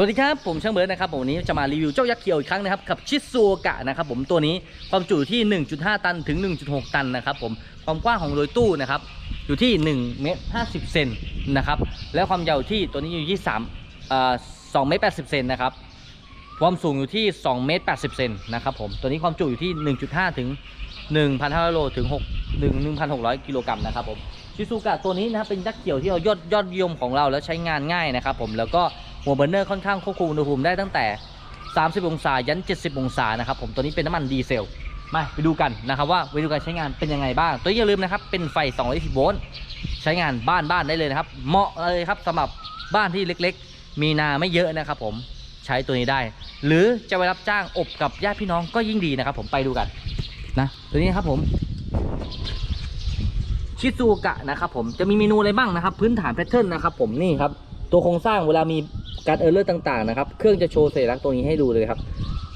สวัสดีครับ ผมช่างเบิร์ดนะครับผมวันนี้จะมารีวิวเจ้ายักษ์เขียวอีกครั้งนะครับกับชิซูกะนะครับผมตัวนี้ความจุที่ 1.5 ตันถึง 1.6 ตันนะครับผมความกว้างของโดยตู้นะครับอยู่ที่1เมตร50เซนนะครับและความยาวที่ตัวนี้อยู่ที่3เอ่อ2เมตร80เซนนะครับความสูงอยู่ที่2เมตร80เซนนะครับผมตัวนี้ความจุอยู่ที่ 1.5 ถึง 1,500โลถึง6 1 1,600กิโลกรัมนะครับผมชิซูกะตัวนี้นะครับเป็นยักษ์เขียวที่เรายอดยอดนิยมของเราแล้วใช้งานง่ายนะครับผมแล้วก็ หัวเบอร์เนอร์ค่อนข้างควบคุมอุณหภูมิได้ตั้งแต่ 30 องศายัน 70 องศานะครับผมตัวนี้เป็นน้ำมันดีเซลมาไปดูกันนะครับว่าวิธีการใช้งานเป็นยังไงบ้าง ตัวอย่าลืมนะครับเป็นไฟ220โวลต์ใช้งานบ้านบ้านได้เลยนะครับ เหมาะเลยครับสำหรับบ้านที่เล็กๆ มีนาไม่เยอะนะครับผมใช้ตัวนี้ได้ หรือจะไปรับจ้างอบกับญาติพี่น้องก็ยิ่งดีนะครับ ผมไปดูกันนะตัวนี้นครับผมชิซูกะนะครับผมจะมีเมนูอะไรบ้างนะครับ พื้นฐานแพทเทิร์นนะครับผมนี่ครับตัวโครงสร้างเวลามี การเออร์เลอร์ต่างๆนะครับ เครื่องจะโชว์สัญลักษณ์ตัวนี้ให้ดูเลยครับ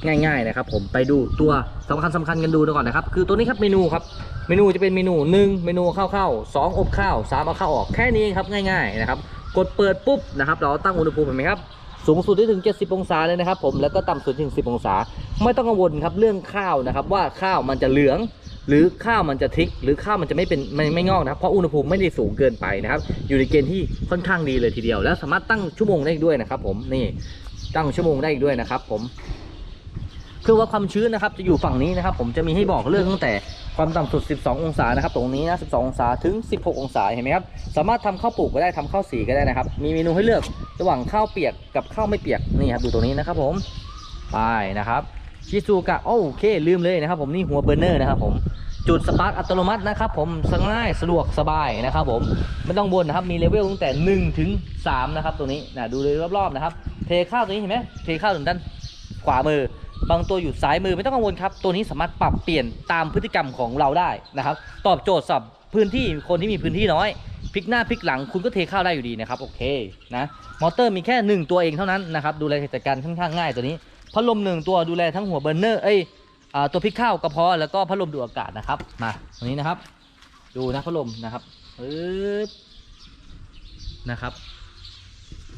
ง่ายๆนะครับ ผมไปดูตัวสำคัญสำคัญกันดูก่อนนะครับ คือตัวนี้ครับเมนูครับเมนูจะเป็นเมนูหนึ่งเมนูข้าวข้าวสองอบข้าวสามเอาข้าวออกแค่นี้ครับง่าย ๆนะครับ กดเปิดปุ๊บนะครับ เราตั้งอุณหภูมิเห็นไหมครับ สูงสุดได้ถึง 70 องศาเลยนะครับผมแล้วก็ต่ำสุดถึง 10 องศา ไม่ต้องกังวลครับเรื่องข้าวนะครับ ว่าข้าวมันจะเหลือง หรือข้าวมันจะทิก หรือข้าวมันจะไม่เป็นไม่ไม่งอกนะครับเพราะอุณหภูมิไม่ได้สูงเกินไปนะครับ อยู่ในเกณฑ์ที่ค่อนข้างดีเลยทีเดียว แล้วสามารถตั้งชั่วโมงได้อีกด้วยนะครับ ผมนี่ตั้งชั่วโมงได้อีกด้วยนะครับ ผมคือว่าความชื้นนะครับจะอยู่ฝั่งนี้นะครับ ผมจะมีให้บอกเรื่องตั้งแต่ความต่ำสุด 12 องศานะครับตรงนี้นะ 12 องศาถึง 16 องศาเห็นไหมครับสามารถทำข้าวปลูกก็ได้ทำข้าวสีก็ได้นะครับ มีเมนูให้เลือกระหว่างข้าวเปียกกับข้าวไม่เปียกนี่ครับดูตรงนี้นะครับผมไปนะครับชิซูกะโอเคลืมเลยนะครับ ผมนี่หัวเบอร์เนอร์นะครับผมจุดสปาร์กอัตโนมัตินะครับผมง่ายสะดวกสบายนะครับผมไม่ต้องบนนะครับมีเลเวลตั้งแต่1ถึง3นะครับตัวนี้นะดูเลยรอบๆนะครับ เทข้าวตัวนี้เห็นไหมเทข้าวถึงด้านขวามือ บางตัวอยู่ซ้ายมือไม่ต้องกังวลครับ ตัวนี้สามารถปรับเปลี่ยนตามพฤติกรรมของเราได้นะครับ ตอบโจทย์สำหรับพื้นที่คนที่มีพื้นที่น้อยพลิกหน้าพลิกหลังคุณก็เทข้าวได้อยู่ดีนะครับโอเคนะมอเตอร์มีแค่หนึ่งตัวเองเท่านั้นนะครับดูแลจัดการค่อนข้างง่ายตัวนี้พัดลมหนึ่งตัวดูแลทั้งหัวเบอร์เนอร์เอ้ยตัวพลิกข้าวกระเพาะแล้วก็พัดลมดูดอากาศนะครับมาตัวนี้นะครับ ดูนะพัดลมนะครับปึ๊บนะครับ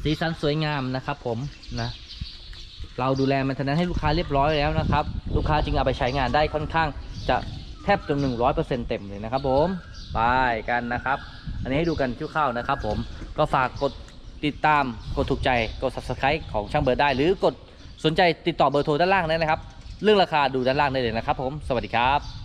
สีสันสวยงามนะครับผมนะ เราดูแลมันทนนั้นให้ลูกค้าเรียบร้อยแล้วนะครับ ลูกค้าจึงเอาไปใช้งานได้ค่อนข้างจะแทบจนหนึ่งร้อยเปอร์เซ็นต์เต็มเลยนะครับผมไปกันนะครับ อันนี้ให้ดูกันคร่าวๆนะครับ ผมก็ฝากกดติดตามกดถูกใจกด subscribe ของช่างเบิร์ดได้ หรือกดสนใจติดต่อเบอร์โทรด้านล่างได้นะครับ เรื่องราคาดูด้านล่างได้เลยนะครับ ผมสวัสดีครับ